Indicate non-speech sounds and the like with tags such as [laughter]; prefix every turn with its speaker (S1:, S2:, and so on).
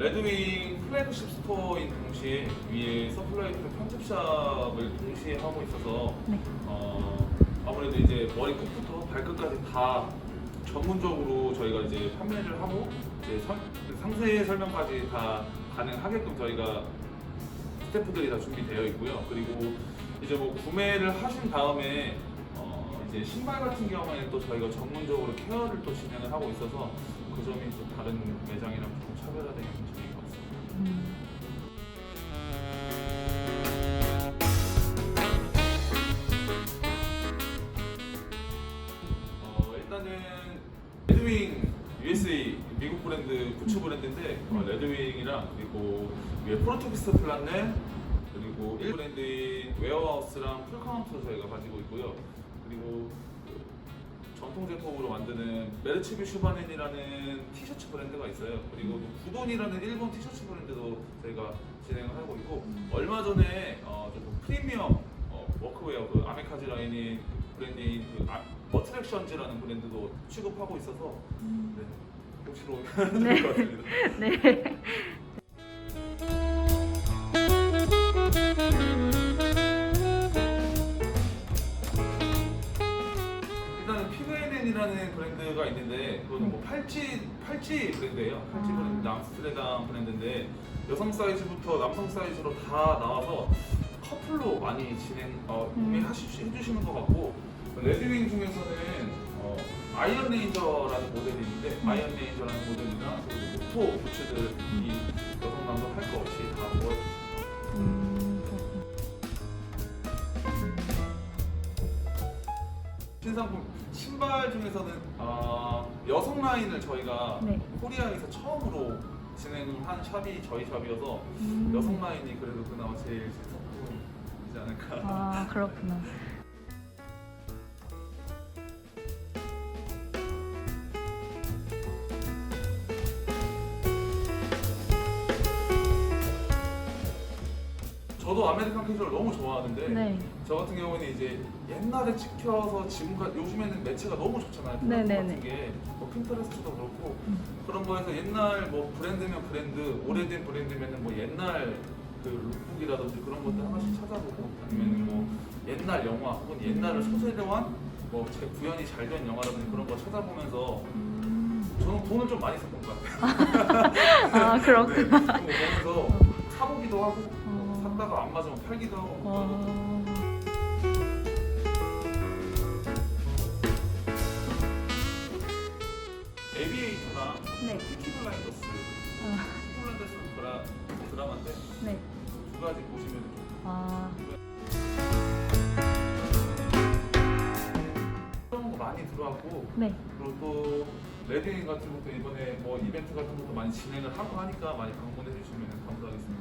S1: 레드윙 플래그십 스토어인 동시에 위에 서플라이트 편집샵을 동시에 하고 있어서
S2: 네.
S1: 어, 아무래도 이제 머리 끝부터 발끝까지 다 전문적으로 저희가 이제 판매를 하고 이제 선- 상세 설명까지 다 가능하게끔 저희가 스태프들이 다 준비되어 있고요. 그리고 이제 뭐 구매를 하신 다음에 이제 신발 같은 경우에는 또 저희가 전문적으로 케어를 또 진행을 하고 있어서 그 점이 또 다른 매장이랑 조금 차별화된 점인 것 같습니다.
S2: 음.
S1: 어, 일단은 레드윙 USA 미국 브랜드 부츠 브랜드인데 어, 레드윙이랑 그리고 위에 프로토피스트 플란넬 그리고 일 브랜드인 웨어하우스랑 풀카운트 저희가 가지고 있고요. 그리고 그 전통 제품으로 만드는 메르치비 슈바넨이라는 티셔츠 브랜드가 있어요. 그리고 또 구돈이라는 일본 티셔츠 브랜드도 저희가 진행을 하고 있고 얼마 전에 어, 좀 프리미엄 어, 워크웨어 그 아메카지 라인인 브랜드인 그 아, 어트랙션즈라는 브랜드도 취급하고 있어서 네, 혹시로
S2: 네.
S1: 좋을 것 같습니다. [laughs]
S2: 네.
S1: 피그NN이라는 브랜드가 있는데 그거는 뭐 팔찌 팔찌 브랜드예요. 팔찌
S2: 아.
S1: 브랜드 암스트레담 브랜드인데 여성 사이즈부터 남성 사이즈로 다 나와서 커플로 많이 진행 어,
S2: 음.
S1: 구매하시 해주시는 것 같고 레드윙 중에서는 어, 아이언 레인저라는 모델이 있는데
S2: 음.
S1: 아이언 레인저라는 모델이나 그리고 모토 부츠들이 여성 남성 할 거 없이 다
S2: 음, 그렇구나.
S1: 신상품 신발 중에서는 아, 여성 라인을 저희가
S2: 네.
S1: 코리아에서 처음으로 진행을 한 샵이 저희 샵이어서
S2: 음.
S1: 여성 라인이 그래도 그나마 제일 신상품이지 않을까.
S2: 아, 그렇구나.
S1: 저도 아메리칸 캐주얼 너무 좋아하는데
S2: 네.
S1: 저 같은 경우는 이제 옛날에 찍혀서 지금까지 요즘에는 매체가 너무 좋잖아요.
S2: 네,
S1: 플랫폼
S2: 네,
S1: 같은
S2: 네.
S1: 게뭐 핀터레스트도 그렇고
S2: 음.
S1: 그런 거에서 옛날 뭐 브랜드면 브랜드, 오래된 브랜드면은 뭐 옛날 그 룩북이라든지 그런 것들 하나씩 찾아보고 아니면 뭐 옛날 영화 혹은 옛날을 소재로 한뭐 구현이 잘 된 영화라든지 그런 거 찾아보면서
S2: 음.
S1: 저는 돈을 좀 많이 썼던 것 같아요. [laughs]
S2: 아,
S1: 네,
S2: 그렇구나.
S1: 그런 거 보면서 사보기도 하고
S2: 어.
S1: 샀다가 안 맞으면 팔기도 하고.
S2: 어.
S1: 에비에이터랑
S2: 네.
S1: 피키 블라인더스
S2: 아,
S1: 피키 블라인더스 드라, 드라마인데
S2: 네.
S1: 두 가지 보시면 좀
S2: 아,
S1: 그런 거 많이 들어왔고
S2: 네.
S1: 그리고 또 레드인 같은 것도 이번에 뭐 이벤트 같은 것도 많이 진행을 하고 하니까 많이 방문해 주시면 감사하겠습니다.